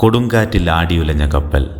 കൊടുങ്കാറ്റിൽ ആടിയുലഞ്ഞ കപ്പൽ.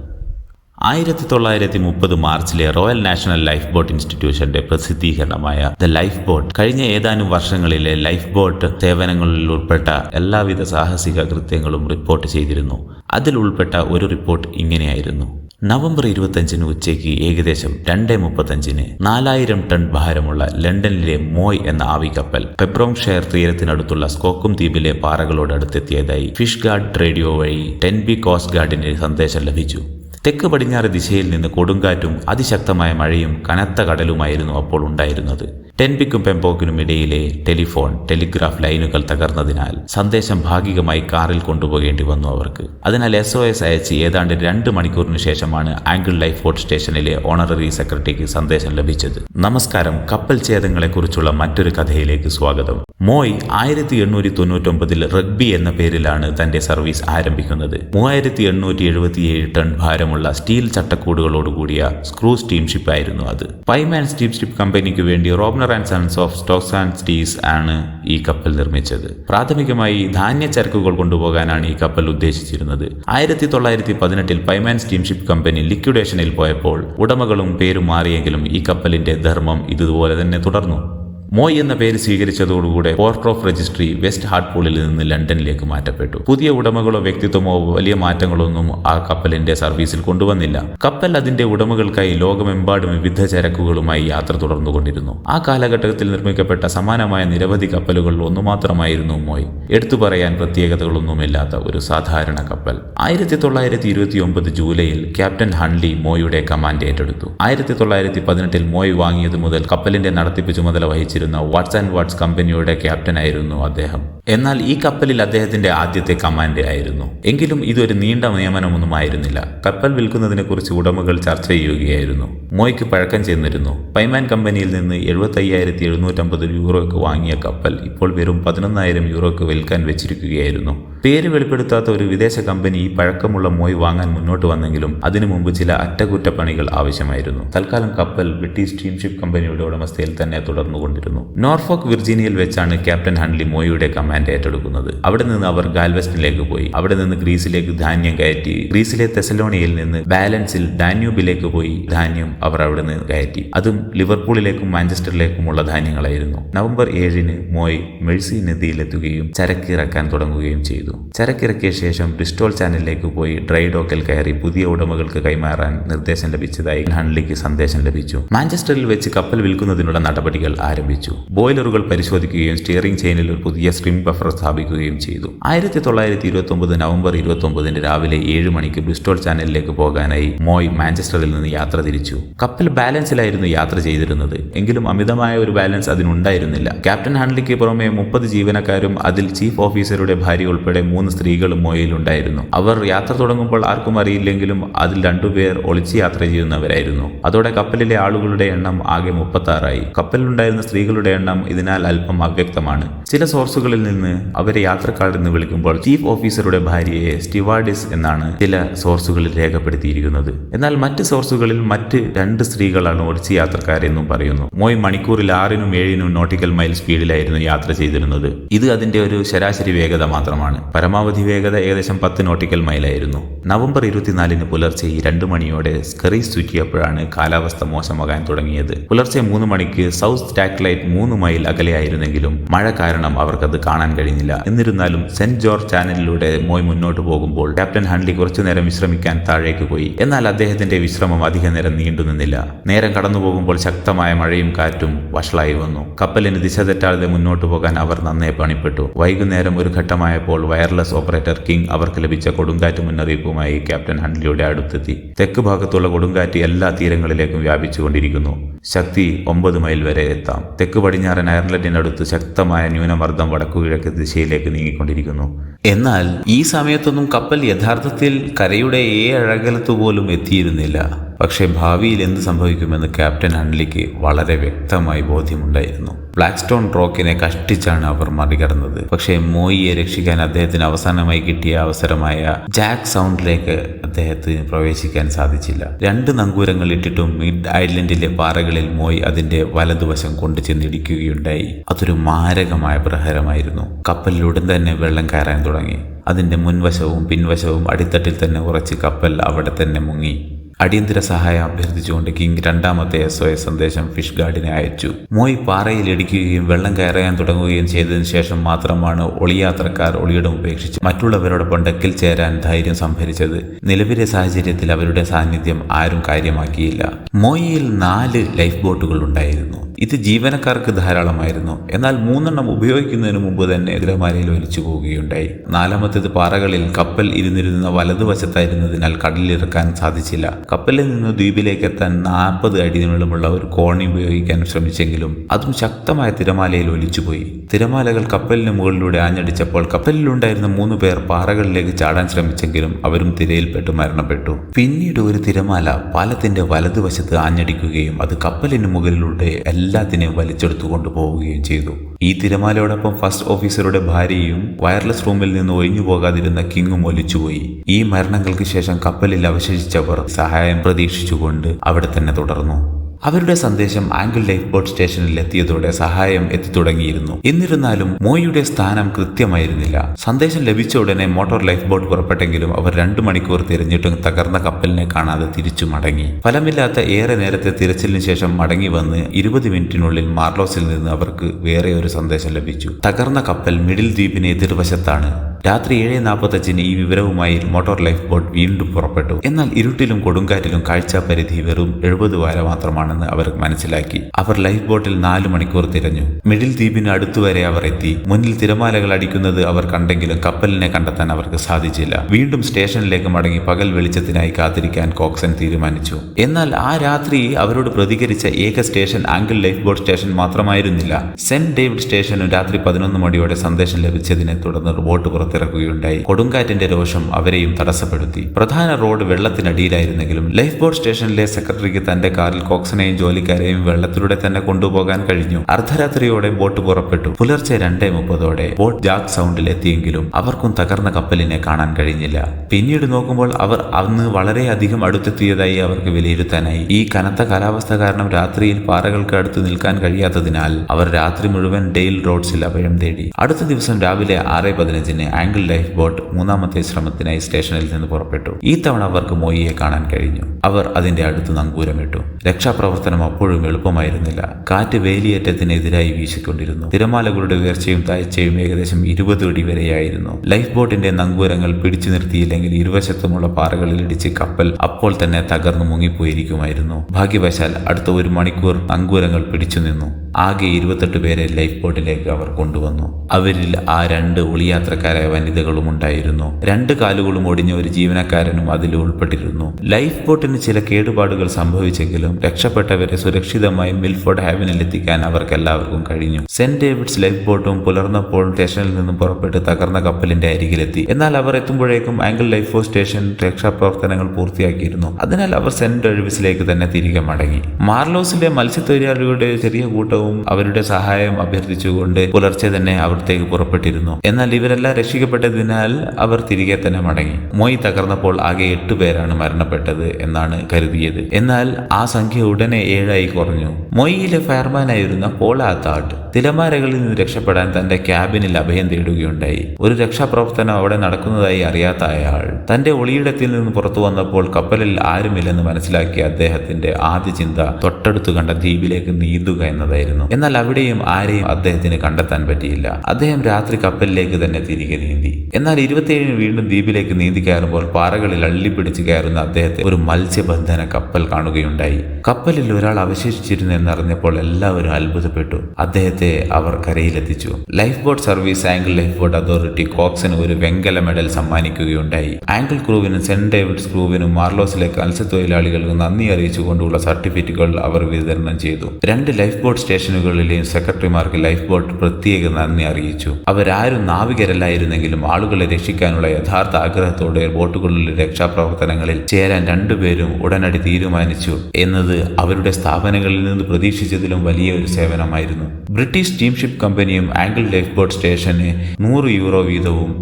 ആയിരത്തി തൊള്ളായിരത്തി മുപ്പത് മാർച്ചിലെ റോയൽ നാഷണൽ ലൈഫ് ബോട്ട് ഇൻസ്റ്റിറ്റ്യൂഷന്റെ പ്രസിദ്ധീകരണമായ ദ ലൈഫ് ബോട്ട് കഴിഞ്ഞ ഏതാനും വർഷങ്ങളിലെ ലൈഫ് ബോട്ട് സേവനങ്ങളിൽ ഉൾപ്പെട്ട എല്ലാവിധ സാഹസിക കൃത്യങ്ങളും റിപ്പോർട്ട് ചെയ്തിരുന്നു. അതിൽ ഉൾപ്പെട്ട ഒരു റിപ്പോർട്ട് ഇങ്ങനെയായിരുന്നു. നവംബർ ഇരുപത്തഞ്ചിന് ഉച്ചയ്ക്ക് ഏകദേശം രണ്ട് മുപ്പത്തഞ്ചിന് നാലായിരം ടൺ ഭാരമുള്ള ലണ്ടനിലെ മോയ് എന്ന ആവിക്കപ്പൽ പെപ്രോങ് പെബ്രോംഷെയർ തീരത്തിനടുത്തുള്ള സ്കോക്കും ദ്വീപിലെ പാറകളോട് അടുത്തെത്തിയതായി ഫിഷ് ഗാർഡ് റേഡിയോ വഴി ടെൻബി കോസ്റ്റ് ഗാർഡിന് സന്ദേശം ലഭിച്ചു. തെക്ക് പടിഞ്ഞാറ് ദിശയിൽ നിന്ന് കൊടുങ്കാറ്റും അതിശക്തമായ മഴയും കനത്ത കടലുമായിരുന്നു അപ്പോൾ ഉണ്ടായിരുന്നത്. ടെൻപിക്കും പെമ്പോക്കിനും ഇടയിലെ ടെലിഫോൺ ടെലിഗ്രാഫ് ലൈനുകൾ തകർന്നതിനാൽ സന്ദേശം ഭാഗികമായി കാറിൽ കൊണ്ടുപോകേണ്ടി വന്നു അവർക്ക്. അതിനാൽ എസ് ഒ എസ് അയച്ച് ഏതാണ്ട് രണ്ട് മണിക്കൂറിന് ശേഷമാണ് ആംഗിൾ ലൈഫ് ബോട്ട് സ്റ്റേഷനിലെ ഓണററി സെക്രട്ടറിക്ക് സന്ദേശം ലഭിച്ചത്. നമസ്കാരം കപ്പൽ ഛേദങ്ങളെക്കുറിച്ചുള്ള മറ്റൊരു കഥയിലേക്ക് സ്വാഗതം. മോയ് ആയിരത്തി എണ്ണൂറ്റി തൊണ്ണൂറ്റൊമ്പതിൽ റഗ്ബി എന്ന പേരിലാണ് തന്റെ സർവീസ് ആരംഭിക്കുന്നത്. മൂവായിരത്തി എണ്ണൂറ്റി എഴുപത്തിയേഴ് ടൺ ഭാരമുള്ള സ്റ്റീൽ ചട്ടക്കൂടുകളോടുകൂടിയ സ്ക്രൂ സ്റ്റീംഷിപ്പ് ആയിരുന്നു അത്. പൈമാൻ സ്റ്റീംഷിപ്പ് കമ്പനിക്ക് വേണ്ടി Ropner and sons of Stokes and സ്റ്റീസ് ആണ് ഈ കപ്പൽ നിർമ്മിച്ചത്. പ്രാഥമികമായി ധാന്യ ചരക്കുകൾ കൊണ്ടുപോകാനാണ് ഈ കപ്പൽ ഉദ്ദേശിച്ചിരുന്നത്. ആയിരത്തി തൊള്ളായിരത്തി പതിനെട്ടിൽ പൈമാൻ സ്റ്റീംഷിപ്പ് കമ്പനി ലിക്വിഡേഷനിൽ പോയപ്പോൾ ഉടമകളും പേരും മാറിയെങ്കിലും ഈ കപ്പലിന്റെ ധർമ്മം ഇതുപോലെ തന്നെ തുടർന്നു. മോയ് എന്ന പേര് സ്വീകരിച്ചതോടുകൂടെ പോർട്ട് ഓഫ് രജിസ്ട്രി വെസ്റ്റ് ഹാർട്ട്പൂളിൽ നിന്ന് ലണ്ടനിലേക്ക് മാറ്റപ്പെട്ടു. പുതിയ ഉടമകളോ വ്യക്തിത്വമോ വലിയ മാറ്റങ്ങളൊന്നും ആ കപ്പലിന്റെ സർവീസിൽ കൊണ്ടുവന്നില്ല. കപ്പൽ അതിന്റെ ഉടമകൾക്കായി ലോകമെമ്പാടും വിവിധ ചരക്കുകളുമായി യാത്ര തുടർന്നുകൊണ്ടിരുന്നു. ആ കാലഘട്ടത്തിൽ നിർമ്മിക്കപ്പെട്ട സമാനമായ നിരവധി കപ്പലുകൾ ഒന്നു മാത്രമായിരുന്നു മോയ്. എടുത്തു പറയാൻ പ്രത്യേകതകളൊന്നുമില്ലാത്ത ഒരു സാധാരണ കപ്പൽ. ആയിരത്തി തൊള്ളായിരത്തി ഇരുപത്തി ഒമ്പത് ജൂലൈയിൽ ക്യാപ്റ്റൻ ഹൺലി മോയുടെ കമാൻഡ് ഏറ്റെടുത്തു. ആയിരത്തി തൊള്ളായിരത്തി പതിനെട്ടിൽ മോയ് വാങ്ങിയത് മുതൽ കപ്പലിന്റെ നടത്തിപ്പ് ചുമതല വഹിച്ചിരുന്ന. വാട്സ് ആൻഡ് വാട്സ് കമ്പനിയുടെ ക്യാപ്റ്റനായിരുന്നു അദ്ദേഹം. എന്നാൽ ഈ കപ്പലിൽ അദ്ദേഹത്തിന്റെ ആദ്യത്തെ കമാൻഡ് ആയിരുന്നു. എങ്കിലും ഇതൊരു നീണ്ട നിയമനമൊന്നും ആയിരുന്നില്ല. കപ്പൽ വിൽക്കുന്നതിനെ കുറിച്ച് ഉടമകൾ ചർച്ച ചെയ്യുകയായിരുന്നു. മോയ്ക്ക് പഴക്കം ചെന്നിരുന്നു. പൈമാൻ കമ്പനിയിൽ നിന്ന് എഴുപത്തയ്യായിരത്തി എഴുന്നൂറ്റമ്പത് യൂറോക്ക് വാങ്ങിയ കപ്പൽ ഇപ്പോൾ വെറും പതിനൊന്നായിരം യൂറോയ്ക്ക് വിൽക്കാൻ വെച്ചിരിക്കുകയായിരുന്നു. പേര് വെളിപ്പെടുത്താത്ത ഒരു വിദേശ കമ്പനി ഈ പഴക്കമുള്ള മോയ് വാങ്ങാൻ മുന്നോട്ട് വന്നെങ്കിലും അതിനു മുമ്പ് ചില അറ്റകുറ്റപ്പണികൾ ആവശ്യമായിരുന്നു. തൽക്കാലം കപ്പൽ ബ്രിട്ടീഷ് സ്റ്റീംഷിപ്പ് കമ്പനിയുടെ ഉടമസ്ഥയിൽ തന്നെ തുടർന്നുകൊണ്ടിരുന്നു. നോർഫോക്ക് വിർജീനിയയിൽ വെച്ചാണ് ക്യാപ്റ്റൻ ഹൺലി മോയുടെ കമാൻഡ് ഏറ്റെടുക്കുന്നത് അവിടെ നിന്ന് അവർ ഗാൽവെസ്റ്റിലേക്ക് പോയി. അവിടെ നിന്ന് ഗ്രീസിലേക്ക് ധാന്യം കയറ്റി. ഗ്രീസിലെ തെസലോണിയയിൽ നിന്ന് ബാലൻസിൽ ഡാന്യൂബിലേക്ക് പോയി ധാന്യം അവർ അവിടെ നിന്ന് കയറ്റി. അതും ലിവർപൂളിലേക്കും മാഞ്ചസ്റ്ററിലേക്കുമുള്ള ധാന്യങ്ങളായിരുന്നു. നവംബർ ഏഴിന് മോയ് മെഴ്സി നദിയിലെത്തുകയും ചരക്കിറക്കാൻ തുടങ്ങുകയും ചെയ്തു. ചരക്കിറക്കിയ ശേഷം ബ്രിസ്റ്റോൾ ചാനലിലേക്ക് പോയി ഡ്രൈ ഡോക്കിൽ കയറി പുതിയ ഉടമകൾക്ക് കൈമാറാൻ നിർദ്ദേശം ലഭിച്ചതായി ഹൺലിക്ക് സന്ദേശം ലഭിച്ചു. മാഞ്ചസ്റ്ററിൽ വെച്ച് കപ്പൽ വിൽക്കുന്നതിനുള്ള നടപടികൾ ആരംഭിച്ചു. ബോയിലറുകൾ പരിശോധിക്കുകയും സ്റ്റിയറിംഗ് ചെയിനിൽ ഒരു പുതിയ സ്ട്രിം ബഫർ സ്ഥാപിക്കുകയും ചെയ്തു. ആയിരത്തി തൊള്ളായിരത്തി ഇരുപത്തി ഒമ്പത് നവംബർ ഇരുപത്തി ഒമ്പതിന് രാവിലെ ഏഴ് മണിക്ക് ബ്രിസ്റ്റോൾ ചാനലിലേക്ക് പോകാനായി മോയ് മാഞ്ചസ്റ്ററിൽ നിന്ന് യാത്ര തിരിച്ചു. കപ്പൽ ബാലൻസിലായിരുന്നു യാത്ര ചെയ്തിരുന്നത്. എങ്കിലും അമിതമായ ഒരു ബാലൻസ് അതിനുണ്ടായിരുന്നില്ല. ക്യാപ്റ്റൻ ഹാൻഡ്ലിക്ക് പുറമെ മുപ്പത് ജീവനക്കാരും അതിൽ ചീഫ് ഓഫീസറുടെ ഭാര്യ ഉൾപ്പെടെ മൂന്ന് സ്ത്രീകളും മോയിലുണ്ടായിരുന്നു അവർ യാത്ര തുടങ്ങുമ്പോൾ ആർക്കും അറിയില്ലെങ്കിലും അതിൽ രണ്ടുപേർ ഒളിച്ച് യാത്ര ചെയ്യുന്നവരായിരുന്നു. അതോടെ കപ്പലിലെ ആളുകളുടെ എണ്ണം ആകെ മുപ്പത്താറായി. കപ്പലിലുണ്ടായിരുന്ന സ്ത്രീകളുടെ എണ്ണം ഇതിനാൽ അല്പം അവ്യക്തമാണ്. ചില സോഴ്സുകളിൽ നിന്ന് അവരെ യാത്രക്കാർ എന്ന് വിളിക്കുമ്പോൾ ചീഫ് ഓഫീസറുടെ ഭാര്യയെ സ്റ്റിവാർഡിസ് എന്നാണ് ചില സോഴ്സുകളിൽ രേഖപ്പെടുത്തിയിരിക്കുന്നത്. എന്നാൽ മറ്റ് സോഴ്സുകളിൽ മറ്റ് രണ്ട് സ്ത്രീകളാണ് ഒളിച്ച് യാത്രക്കാരെന്നും പറയുന്നു. മോയ് മണിക്കൂറിൽ ആറിനും ഏഴിനും നോട്ടിക്കൽ മൈൽ സ്പീഡിലായിരുന്നു യാത്ര ചെയ്തിരുന്നത്. ഇത് അതിന്റെ ഒരു ശരാശരി വേഗത മാത്രമാണ്. പരമാവധി വേഗത ഏകദേശം പത്ത് നോട്ടിക്കൽ മൈലായിരുന്നു നവംബർ ഇരുപത്തിനാലിന് പുലർച്ചെ രണ്ട് മണിയോടെ സ്കറീസ് ചുറ്റിയപ്പോഴാണ് കാലാവസ്ഥ മോശമാകാൻ തുടങ്ങിയത്. പുലർച്ചെ മൂന്ന് മണിക്ക് സൗത്ത് സ്റ്റാക്ലൈറ്റ് മൂന്ന് മൈൽ അകലെയായിരുന്നെങ്കിലും മഴ കാരണം അവർക്കത് കാണാൻ കഴിഞ്ഞില്ല. എന്നിരുന്നാലും സെന്റ് ജോർജ് ചാനലിലൂടെ മോയ് മുന്നോട്ട് പോകുമ്പോൾ ക്യാപ്റ്റൻ ഹൺലി കുറച്ചു നേരം വിശ്രമിക്കാൻ താഴേക്ക് പോയി. എന്നാൽ അദ്ദേഹത്തിന്റെ വിശ്രമം അധിക നേരം നീണ്ടുനിന്നില്ല നേരം കടന്നു പോകുമ്പോൾ ശക്തമായ മഴയും കാറ്റും വഷളായി വന്നു. കപ്പലിന് ദിശ തെറ്റാതെ മുന്നോട്ട് പോകാൻ അവർ നന്നേ പണിപ്പെട്ടു. വൈകുന്നേരം ഒരു ഘട്ടമായപ്പോൾ വയർലെസ് ഓപ്പറേറ്റർ കിങ് അവർക്ക് ലഭിച്ച കൊടുങ്കാറ്റ് മുന്നറിയിപ്പുമായി ക്യാപ്റ്റൻ ഹൺലിയുടെ അടുത്തെത്തി. തെക്ക് ഭാഗത്തുള്ള കൊടുങ്കാറ്റ് എല്ലാ തീരങ്ങളിലേക്കും വ്യാപിച്ചുകൊണ്ടിരിക്കുന്നു. ശക്തി ഒമ്പത് മൈൽ വരെ എത്താം. തെക്ക് പടിഞ്ഞാറൻ അയർലൻഡിനടുത്ത് ശക്തമായ ന്യൂനമർദ്ദം വടക്കുകിഴക്ക് ദിശയിലേക്ക് നീങ്ങിക്കൊണ്ടിരിക്കുന്നു. എന്നാൽ ഈ സമയത്തൊന്നും കപ്പൽ യഥാർത്ഥത്തിൽ കരയുടെ ഏ അഴകലത്തു പോലും എത്തിയിരുന്നില്ല. പക്ഷേ ഭാവിയിൽ എന്ത് സംഭവിക്കുമെന്ന് ക്യാപ്റ്റൻ ഹൺലിക്ക് വളരെ വ്യക്തമായി ബോധ്യമുണ്ടായിരുന്നു. ബ്ലാക്ക് സ്റ്റോൺ റോക്കിനെ കഷ്ടിച്ചാണ് അവർ മറികടന്നത്. പക്ഷേ മോയിയെ രക്ഷിക്കാൻ അദ്ദേഹത്തിന് അവസാനമായി കിട്ടിയ അവസരമായ ജാക്ക് സൗണ്ടിലേക്ക് അദ്ദേഹത്തിന് പ്രവേശിക്കാൻ സാധിച്ചില്ല. രണ്ട് നങ്കൂരങ്ങൾ ഇട്ടിട്ടും മിഡ് ഐലൻഡിലെ പാറകളിൽ മോയ് അതിന്റെ വലതുവശം കൊണ്ടു ചെന്നിടിക്കുകയുണ്ടായി. അതൊരു മാരകമായ പ്രഹരമായിരുന്നു. കപ്പലിലുടൻ തന്നെ വെള്ളം കയറാൻ തുടങ്ങി. അതിന്റെ മുൻവശവും പിൻവശവും അടിത്തട്ടിൽ തന്നെ ഉറച്ച് കപ്പൽ അവിടെ തന്നെ മുങ്ങി. അടിയന്തര സഹായം അഭ്യർത്ഥിച്ചുകൊണ്ട് കിങ് രണ്ടാമത്തെ എസ് ഒ എസ് സന്ദേശം ഫിഷ് ഗാർഡിനെ അയച്ചു. മോയ് പാറയിൽ ഇടിക്കുകയും വെള്ളം കയറാൻ തുടങ്ങുകയും ചെയ്തതിനു ശേഷം മാത്രമാണ് ഒളിയാത്രക്കാർ ഒളിയിടം ഉപേക്ഷിച്ച് മറ്റുള്ളവരോടൊപ്പം ഡെക്കിൽ ചേരാൻ ധൈര്യം സംഭരിച്ചത്. നിലവിലെ സാഹചര്യത്തിൽ അവരുടെ സാന്നിധ്യം ആരും കാര്യമാക്കിയില്ല. മോയിയിൽ നാല് ലൈഫ് ബോട്ടുകൾ ഉണ്ടായിരുന്നു. ഇത് ജീവനക്കാർക്ക് ധാരാളമായിരുന്നു. എന്നാൽ മൂന്നെണ്ണം ഉപയോഗിക്കുന്നതിന് മുമ്പ് തന്നെ തിരമാലയിൽ ഒലിച്ചു പോവുകയുണ്ടായി. നാലാമത്തേത് പാറകളിൽ കപ്പൽ ഇരുന്നിരുന്ന വലതുവശത്തായിരുന്നതിനാൽ കടലിലിറക്കാൻ സാധിച്ചില്ല. കപ്പലിൽ നിന്ന് ദ്വീപിലേക്ക് എത്താൻ നാൽപ്പത് അടി നീളമുള്ള ഒരു കോണി ഉപയോഗിക്കാൻ ശ്രമിച്ചെങ്കിലും അതും ശക്തമായ തിരമാലയിൽ ഒലിച്ചുപോയി. തിരമാലകൾ കപ്പലിന് മുകളിലൂടെ ആഞ്ഞടിച്ചപ്പോൾ കപ്പലിലുണ്ടായിരുന്ന മൂന്ന് പേർ പാറകളിലേക്ക് ചാടാൻ ശ്രമിച്ചെങ്കിലും അവരും തിരയിൽപ്പെട്ട് മരണപ്പെട്ടു. പിന്നീട് ഒരു തിരമാല പാലത്തിന്റെ വലതുവശത്ത് ആഞ്ഞടിക്കുകയും അത് കപ്പലിന് മുകളിലൂടെ എല്ലാത്തിനെയും വലിച്ചെടുത്തു കൊണ്ടുപോവുകയും ചെയ്തു. ഈ തിരമാലയോടൊപ്പം ഫസ്റ്റ് ഓഫീസറുടെ ഭാര്യയും വയർലെസ് റൂമിൽ നിന്ന് ഒഴിഞ്ഞു പോകാതിരുന്ന കിങ്ങും ഒലിച്ചുപോയി. ഈ മരണങ്ങൾക്ക് ശേഷം കപ്പലിൽ അവശേഷിച്ചവർ സഹായം പ്രതീക്ഷിച്ചുകൊണ്ട് അവിടെ തന്നെ തുടർന്നു. അവരുടെ സന്ദേശം ആംഗിൾ ലൈഫ് ബോട്ട് സ്റ്റേഷനിൽ എത്തിയതോടെ സഹായം എത്തിത്തുടങ്ങിയിരുന്നു. എന്നിരുന്നാലും മോയിയുടെ സ്ഥാനം കൃത്യമായിരുന്നില്ല. സന്ദേശം ലഭിച്ച ഉടനെ മോട്ടോർ ലൈഫ് ബോട്ട് പുറപ്പെട്ടെങ്കിലും അവർ രണ്ടു മണിക്കൂർ തിരഞ്ഞിട്ടും തകർന്ന കപ്പലിനെ കാണാതെ തിരിച്ചു മടങ്ങി. ഫലമില്ലാത്ത ഏറെ നേരത്തെ തിരച്ചിലിന് ശേഷം മടങ്ങി വന്ന് ഇരുപത് മിനിറ്റിനുള്ളിൽ മാർലോസിൽ നിന്ന് അവർക്ക് വേറെ ഒരു സന്ദേശം ലഭിച്ചു. തകർന്ന കപ്പൽ മിഡിൽ ദ്വീപിന് എതിർവശത്താണ്. രാത്രി ഏഴ് നാൽപ്പത്തഞ്ചിന് ഈ വിവരവുമായി മോട്ടോർ ലൈഫ് ബോട്ട് വീണ്ടും പുറപ്പെട്ടു. എന്നാൽ ഇരുട്ടിലും കൊടുങ്കാറ്റിലും കാഴ്ച പരിധി വെറും എഴുപത് വാര മാത്രമാണെന്ന് അവർ മനസ്സിലാക്കി. അവർ ലൈഫ് ബോട്ടിൽ നാല് മണിക്കൂർ തിരഞ്ഞു. മിഡിൽ ദ്വീപിന് അടുത്തുവരെ അവർ എത്തി. മുന്നിൽ തിരമാലകൾ അടിക്കുന്നത് അവർ കണ്ടെങ്കിലും കപ്പലിനെ കണ്ടെത്താൻ അവർക്ക് സാധിച്ചില്ല. വീണ്ടും സ്റ്റേഷനിലേക്ക് മടങ്ങി പകൽ വെളിച്ചത്തിനായി കാത്തിരിക്കാൻ കോക്സൻ തീരുമാനിച്ചു. എന്നാൽ ആ രാത്രി അവരോട് പ്രതികരിച്ച ഏക station Angle life boat station മാത്രമായിരുന്നില്ല. സെന്റ് ഡേവിഡ് സ്റ്റേഷനും രാത്രി പതിനൊന്ന് മണിയോടെ സന്ദേശം ലഭിച്ചതിനെ തുടർന്ന് ബോട്ട് പുറത്തിറക്കുകയുണ്ടായി കൊടുങ്കാറ്റിന്റെ രോഷം അവരെയും തടസ്സപ്പെടുത്തി. പ്രധാന റോഡ് വെള്ളത്തിനടിയിലായിരുന്നെങ്കിലും ലൈഫ് ബോട്ട് സ്റ്റേഷനിലെ സെക്രട്ടറിക്ക് തന്റെ കാറിൽ കോക്സനെയും ജോലിക്കാരെയും വെള്ളത്തിലൂടെ തന്നെ കൊണ്ടുപോകാൻ കഴിഞ്ഞു. അർദ്ധരാത്രിയോടെ ബോട്ട് പുറപ്പെട്ടു. പുലർച്ചെ രണ്ടേ മുപ്പതോടെ ബോട്ട് ജാക്ക് സൗണ്ടിൽ എത്തിയെങ്കിലും അവർക്കും തകർന്ന കപ്പലിനെ കാണാൻ കഴിഞ്ഞില്ല. പിന്നീട് നോക്കുമ്പോൾ അവർ അന്ന് വളരെയധികം അടുത്തെത്തിയതായി അവർക്ക് വിലയിരുത്താനായി. ഈ കനത്ത കാലാവസ്ഥ കാരണം രാത്രിയിൽ പാറകൾക്ക് അടുത്ത് നിൽക്കാൻ കഴിയാത്തതിനാൽ അവർ രാത്രി മുഴുവൻ ഡെയിൽ റോഡ്സിൽ അഭയം തേടി. അടുത്ത ദിവസം രാവിലെ ആറ് പതിനഞ്ചിന് ആംഗിൾ ലൈഫ് ബോട്ട് മൂന്നാമത്തെ ശ്രമത്തിനായി സ്റ്റേഷനിൽ നിന്ന് പുറപ്പെട്ടു. ഈ തവണ അവർക്ക് മോയിയെ കാണാൻ കഴിഞ്ഞു. അവർ അതിന്റെ അടുത്ത് നങ്കൂരമിട്ടു. രക്ഷാപ്രവർത്തനം അപ്പോഴും എളുപ്പമായിരുന്നില്ല. കാറ്റ് വേലിയേറ്റത്തിനെതിരായി വീശിക്കൊണ്ടിരുന്നു. തിരമാലകളുടെ ഉയർച്ചയും താഴ്ചയും ഏകദേശം ഇരുപത് അടി വരെയായിരുന്നു. ലൈഫ് ബോട്ടിന്റെ നങ്കൂരങ്ങൾ പിടിച്ചു നിർത്തിയില്ലെങ്കിൽ ഇരുവശത്തുമുള്ള പാറകളിൽ ഇടിച്ച് കപ്പൽ അപ്പോൾ തന്നെ തകർന്നു മുങ്ങിപ്പോയിരിക്കുമായിരുന്നു. ഭാഗ്യവശാൽ അടുത്ത ഒരു മണിക്കൂർ നങ്കൂരങ്ങൾ പിടിച്ചു നിന്നു. ആകെ ഇരുപത്തെട്ട് പേരെ ലൈഫ് ബോട്ടിലേക്ക് അവർ കൊണ്ടുവന്നു. അവരിൽ ആ രണ്ട് ഒളിയാത്രക്കാരായ വനിതകളും ഉണ്ടായിരുന്നു. രണ്ട് കാലുകളും ഒടിഞ്ഞ ഒരു ജീവനക്കാരനും അതിൽ ഉൾപ്പെട്ടിരുന്നു. ലൈഫ് ബോട്ടിന് ചില കേടുപാടുകൾ സംഭവിച്ചെങ്കിലും രക്ഷപ്പെട്ടവരെ സുരക്ഷിതമായി മിൽഫോർഡ് ഹാവനിൽ എത്തിക്കാൻ അവർക്ക് എല്ലാവർക്കും കഴിഞ്ഞു. സെന്റ് ഡേവിഡ്സ് ലൈഫ് ബോട്ടും പുലർന്നപ്പോൾ സ്റ്റേഷനിൽ നിന്നും പുറപ്പെട്ട് തകർന്ന കപ്പലിന്റെ അരികിലെത്തി. എന്നാൽ അവർ എത്തുമ്പോഴേക്കും ആംഗിൾ ലൈഫ് ഫോർ സ്റ്റേഷൻ രക്ഷാപ്രവർത്തനങ്ങൾ പൂർത്തിയാക്കിയിരുന്നു. അതിനാൽ അവർ സെന്റ് ഡേവിഡ്സിലേക്ക് തന്നെ തിരികെ മടങ്ങി. മാർലോസിലെ മത്സ്യത്തൊഴിലാളികളുടെ ചെറിയ കൂട്ടവും അവരുടെ സഹായം അഭ്യർത്ഥിച്ചുകൊണ്ട് പുലർച്ചെ തന്നെ അവിടത്തേക്ക് പുറപ്പെട്ടിരുന്നു. എന്നാൽ ഇവരെല്ലാം രക്ഷിക്കപ്പെട്ടതിനാൽ അവർ തിരികെ തന്നെ മടങ്ങി. മൊയ് തകർന്നപ്പോൾ ആകെ എട്ട് പേരാണ് മരണപ്പെട്ടത് എന്നാണ് കരുതിയത്. എന്നാൽ ആ സംഖ്യ ഉടനെ ഏഴായി കുറഞ്ഞു. മൊയ്യിലെ ഫയർമാനായിരുന്ന പോളാത്താട്ട് തിലമാരകളിൽ നിന്ന് രക്ഷപ്പെടാൻ തന്റെ ക്യാബിനിൽ അഭയം തേടുകയുണ്ടായി. ഒരു രക്ഷാപ്രവർത്തനം അവിടെ നടക്കുന്നതായി അറിയാത്ത അയാൾ തന്റെ ഒളിയിടത്തിൽ നിന്ന് പുറത്തു വന്നപ്പോൾ കപ്പലിൽ ആരുമില്ലെന്ന് മനസ്സിലാക്കിയ അദ്ദേഹത്തിന്റെ ആദ്യ ചിന്ത തൊട്ടടുത്തു കണ്ട ദ്വീപിലേക്ക് നീന്തുക എന്നതായിരുന്നു. എന്നാൽ അവിടെയും ആരെയും അദ്ദേഹത്തിന് കണ്ടെത്താൻ പറ്റിയില്ല. അദ്ദേഹം രാത്രി കപ്പലിലേക്ക് തന്നെ തിരികെ നീന്തി. എന്നാൽ ഇരുപത്തിയേഴിന് വീണ്ടും ദ്വീപിലേക്ക് നീന്തി കയറുമ്പോൾ പാറകളിൽ അള്ളിപ്പിടിച്ച് കയറുന്ന അദ്ദേഹത്തെ ഒരു മത്സ്യബന്ധന കപ്പൽ കാണുകയുണ്ടായി. കപ്പലിൽ ഒരാൾ അവശേഷിച്ചിരുന്നു എന്നറിഞ്ഞപ്പോൾ എല്ലാവരും അത്ഭുതപ്പെട്ടു. അദ്ദേഹത്തെ അവർ കരയിലെത്തിച്ചു. Life boat service Angle life boat authority കോക്സിന് ഒരു വെങ്കല മെഡൽ സമ്മാനിക്കുകയുണ്ടായി. ആംഗിൾ ക്രൂവിനും സെന്റ് ഡേവിഡ്സ് ക്രൂവിനും മാർലോസിലെ മത്സ്യത്തൊഴിലാളികൾക്ക് നന്ദി അറിയിച്ചുകൊണ്ടുള്ള സർട്ടിഫിക്കറ്റുകൾ അവർ വിതരണം ചെയ്തു. രണ്ട് ലൈഫ് ബോട്ട് സ്റ്റേഷനുകളിലെയും സെക്രട്ടറിമാർക്ക് ലൈഫ് ബോട്ട് പ്രത്യേക നന്ദി അറിയിച്ചു. അവരാരും നാവികരല്ലായിരുന്നെങ്കിലും ആളുകളെ രക്ഷിക്കാനുള്ള യഥാർത്ഥ ആഗ്രഹത്തോടെ ബോട്ടുകളിലെ രക്ഷാപ്രവർത്തനങ്ങളിൽ ചേരാൻ രണ്ടുപേരും ഉടനടി തീരുമാനിച്ചു എന്നത് അവരുടെ സ്ഥാപനങ്ങളിൽ നിന്ന് പ്രതീക്ഷിച്ചതിലും വലിയ ഒരു സേവനമായിരുന്നു. ബ്രിട്ടീഷ് സ്റ്റീംഷിപ്പ് കമ്പനിയും ആംഗിൾ ലൈഫ് ബോട്ട് സ്റ്റേഷന് നൂറ് യൂറോ വീതവും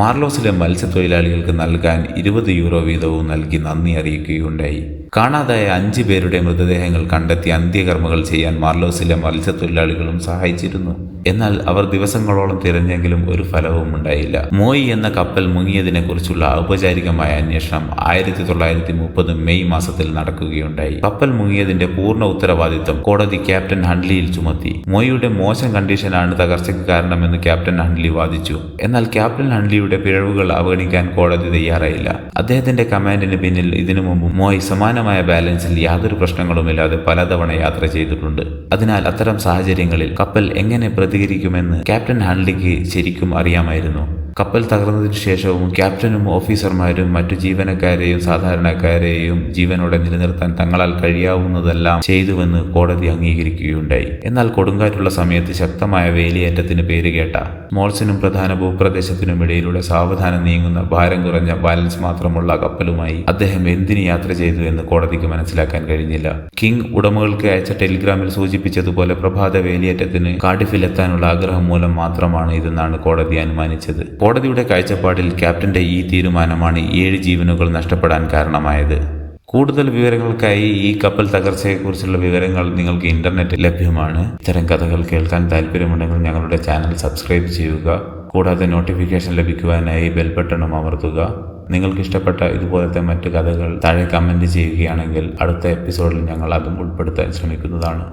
മാർലോസിലെ മത്സ്യത്തൊഴിലാളികൾക്ക് നൽകാൻ ഇരുപത് യൂറോ വീതവും നൽകി നന്ദി അറിയിക്കുകയുണ്ടായി. കാണാതായ അഞ്ചു പേരുടെ മൃതദേഹങ്ങൾ കണ്ടെത്തി അന്ത്യകർമ്മകൾ ചെയ്യാൻ മാർലോസിലെ മത്സ്യത്തൊഴിലാളികളും സഹായിച്ചിരുന്നു. എന്നാൽ അവർ ദിവസങ്ങളോളം തിരഞ്ഞെങ്കിലും ഒരു ഫലവും ഉണ്ടായില്ല. മോയി എന്ന കപ്പൽ മുങ്ങിയതിനെക്കുറിച്ചുള്ള ഔപചാരികമായ അന്വേഷണം ആയിരത്തി തൊള്ളായിരത്തി മുപ്പത് മെയ് മാസത്തിൽ നടക്കുകയുണ്ടായി. കപ്പൽ മുങ്ങിയതിന്റെ പൂർണ ഉത്തരവാദിത്തം കോടതി ക്യാപ്റ്റൻ ഹൺലിയിൽ ചുമത്തി. മോയിയുടെ മോശം കണ്ടീഷനാണ് തകർച്ചയ്ക്ക് കാരണമെന്ന് ക്യാപ്റ്റൻ ഹൺലി വാദിച്ചു. എന്നാൽ ക്യാപ്റ്റൻ ഹൺലിയുടെ പിഴവുകൾ അവഗണിക്കാൻ കോടതി തയ്യാറായില്ല. അദ്ദേഹത്തിന്റെ കമാൻഡിന് പിന്നിൽ ഇതിനു മുമ്പ് മോയ് സമാനമായ ബാലൻസിൽ യാതൊരു പ്രശ്നങ്ങളുമില്ലാതെ പലതവണ യാത്ര ചെയ്തിട്ടുണ്ട്. അതിനാൽ അത്തരം സാഹചര്യങ്ങളിൽ കപ്പൽ എങ്ങനെ പ്രതികരിക്കുമെന്ന് ക്യാപ്റ്റൻ ഹാൻലിക്ക് ശരിക്കും അറിയാമായിരുന്നു. കപ്പൽ തകർന്നതിന് ശേഷവും ക്യാപ്റ്റനും ഓഫീസർമാരും മറ്റു ജീവനക്കാരെയും സാധാരണക്കാരെയും ജീവനോടെ നിലനിർത്താൻ തങ്ങളാൽ കഴിയാവുന്നതെല്ലാം ചെയ്തുവെന്ന് കോടതി അംഗീകരിക്കുകയുണ്ടായി. എന്നാൽ കൊടുങ്കാറ്റുള്ള സമയത്ത് ശക്തമായ വേലിയേറ്റത്തിന് പേരുകേട്ട മോൾസിനും പ്രധാന ഭൂപ്രദേശത്തിനും ഇടയിലൂടെ സാവധാനം നീങ്ങുന്ന ഭാരം കുറഞ്ഞ ബാലൻസ് മാത്രമുള്ള കപ്പലുമായി അദ്ദേഹം എന്തിന് യാത്ര ചെയ്തു എന്ന് കോടതിക്ക് മനസ്സിലാക്കാൻ കഴിഞ്ഞില്ല. കിങ് ഉടമകൾക്ക് അയച്ച ടെലിഗ്രാമിൽ സൂചിപ്പിച്ചതുപോലെ പ്രഭാത വേലിയേറ്റത്തിന് കാർഡിഫിലെത്താനുള്ള ആഗ്രഹം മൂലം മാത്രമാണ് ഇതെന്നാണ് കോടതി അനുമാനിച്ചത്. കോടതിയുടെ കാഴ്ചപ്പാടിൽ ക്യാപ്റ്റന്റെ ഈ തീരുമാനമാണ് ഏഴ് ജീവനുകൾ നഷ്ടപ്പെടാൻ കാരണമായത്. കൂടുതൽ വിവരങ്ങൾക്കായി ഈ കപ്പൽ തകർച്ചയെക്കുറിച്ചുള്ള വിവരങ്ങൾ നിങ്ങൾക്ക് ഇന്റർനെറ്റിൽ ലഭ്യമാണ്. ഇത്തരം കഥകൾ കേൾക്കാൻ താല്പര്യമുണ്ടെങ്കിൽ ഞങ്ങളുടെ ചാനൽ സബ്സ്ക്രൈബ് ചെയ്യുക. കൂടാതെ നോട്ടിഫിക്കേഷൻ ലഭിക്കുവാനായി ബെൽ ബട്ടണും അമർത്തുക. നിങ്ങൾക്ക് ഇഷ്ടപ്പെട്ട ഇതുപോലത്തെ മറ്റു കഥകൾ താഴെ കമന്റ് ചെയ്യുകയാണെങ്കിൽ അടുത്ത എപ്പിസോഡിൽ ഞങ്ങൾ അതും ഉൾപ്പെടുത്താൻ ശ്രമിക്കുന്നതാണ്.